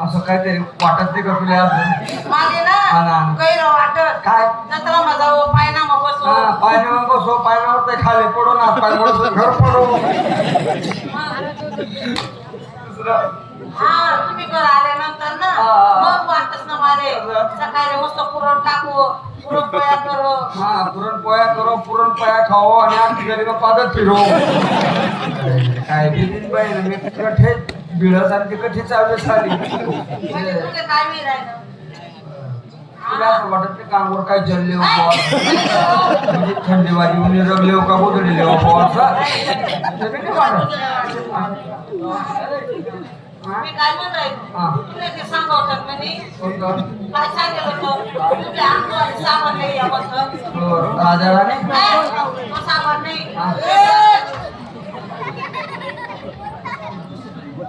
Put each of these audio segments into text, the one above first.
असं काहीतरी वाटत नाही का तुला मागे ना. वाटत. काय? जत्रा पायनामा बसो. पायनावर बसो पायनावर ते खाली पडो ना पाय घर पडो. हा. तुम्ही घर आल्यानंतर ना. मग ना मारे सकाळी मस्त पुरण टाकू पुरण पोया करो. हा पुरणपोळ्या करो पुरणपोळ्या खाओ आणि आमची गरीब पादत फिरो काय बिलीन बाई मी कठे बिळस आणि कधी चालू झाली म्हणजे काय तुला असं वाटत ते कामावर काय जल्ले म्हणजे थंडी वाजी रगले का गोदडले हो मी काय म्हणत कोणतं? काय सांगितलं होतं तुझ्या अंगावर साबण नाही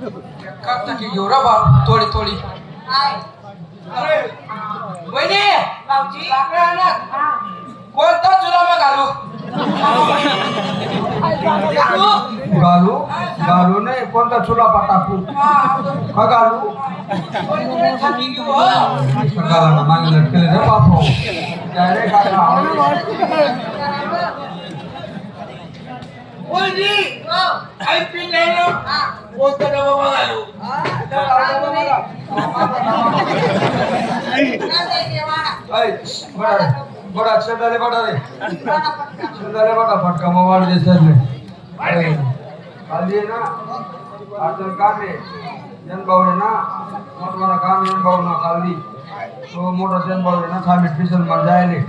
याबद्दल हो, राजा राणी तो साबण नाही हा. कापता की घेऊ रा बाप थोडी थोडी काय वहिनी भाऊजी कोणता चुला मग घालू घालू घालू नाही कोणता चुला टाकू का घालू थांबी घेऊ हो. घाला ना मागे लटकेले रे बापो डायरेक्ट वहिनी हो. आई पिल्ले ना? हा. कोणता डबा मग घालू. काय जायचे वाडा? बडा बडा शेताले बडा रे. शेताले बडा फटका मग वाढ दिसतले खाली ना. अडचण काम आहे जनभाऊ आहे ना. मोठ मोठा काम जनभाऊ ना खाली. तो मोठा जनभाऊ आहे ना थांबे पिसल मला जायले.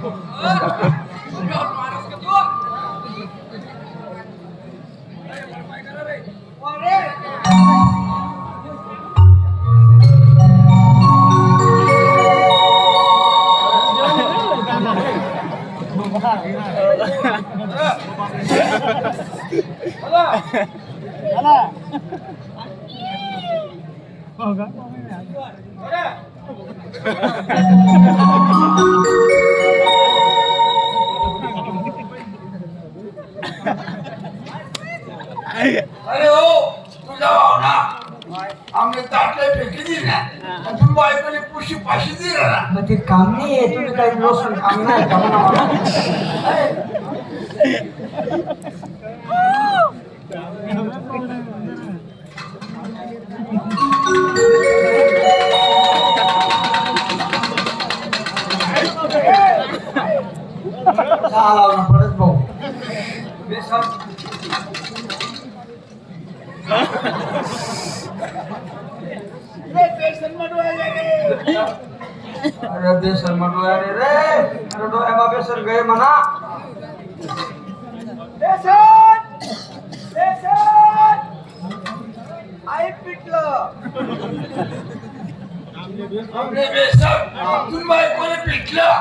अरे हो तुझा भाव ना आमने ताटले फेकी दिली ना आणि तू बायकोने पुशी पाशी दिली ना. मग ते काम नाही आहे तुम्ही काही लोसन काम नाही का म्हणा चालाव ना परत भाऊ अरे बेसन रे. अरे डोळ्यामा बेसन गे म्हणा आमने बेसन तू बायकोने पिटलं?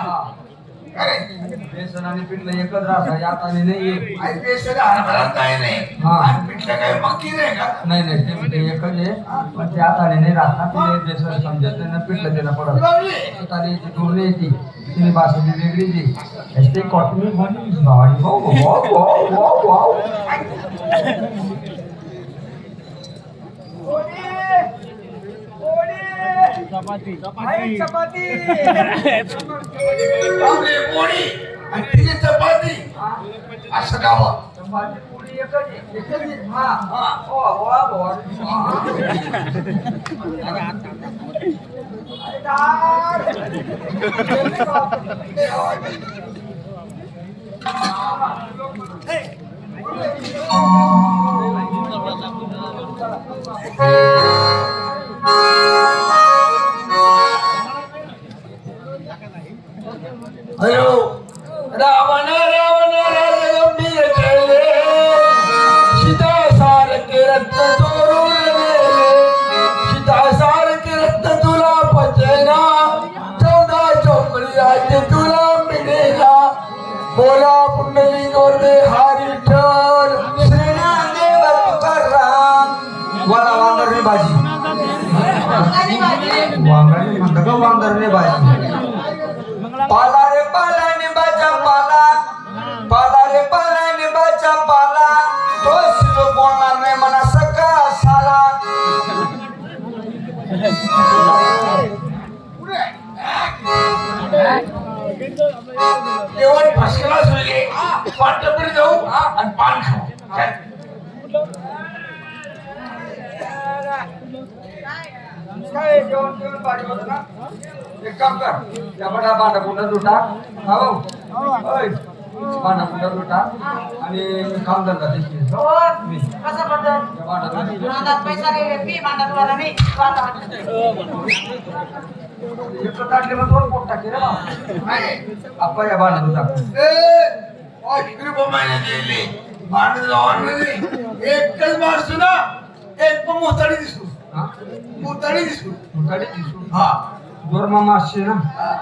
बेसन आणि पिठलं एकच राहता यात आणि नाही. आई बेसन हरभरा काय नाही? हा. आणि पिठलं काय? मक्की नाही का? नाही नाही ते ते एकच आहे. पण ते हाताने नाही राहत ना ते बेसन समजत नाही ना पिठलं त्याला पडत. बाबली ती डोरली येते तिने ती वेगळी ती असते कॉटनी म्हणून भावानी भाऊ भाऊ भाऊ भाऊ भाऊ पोळी आणि तिची चपाती. असं गावा चपाती आहे. एकच आहे. हा, हा. हो, हो, हो. वांगरणी म्हणतात पाला रे पाला निंबाचा पाला पाला रे पाला निंबाचा पाला तो शिलो बोलणार नाही म्हणा सका साला केवळ भाषेला सुरले पाटपडी जाऊ आणि पान खाऊ काय? जेवण जेवण होतं ना. एक काम कर. बडा भांडा कुंडा तुटा आणि काम धंदा हो कसं नादात पैसा रे मी भांडा तुला मी वाटा एकटं टाकले मग दोन पोट टाकले रे बा. नाही. आप्पा या माणूस नाही. एकच माणूस ना एक पण मोताळी दिसतो. मुताडी दिसू हा. असते ना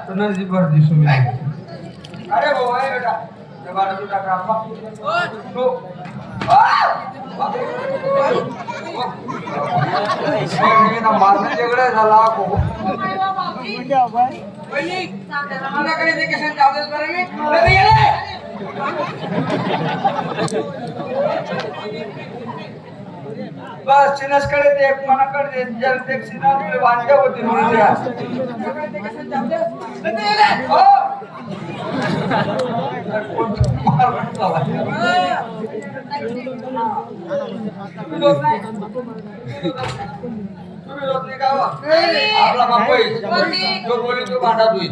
तर नदी भर दिसू मी अरे भाऊ आहे बेटा. त्या भांडा तुटा का आप्पा तो मारणं जेवढं झाला माझ्याकडे वेकेशन चालू बरं मी. बस चिनसकडे ते एक मनाकडे ते जल ते सिना होते म्हणून आपला जो बोली तो भांडा होईल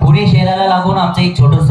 पुणे शहराला लागून आमचं एक छोटंसं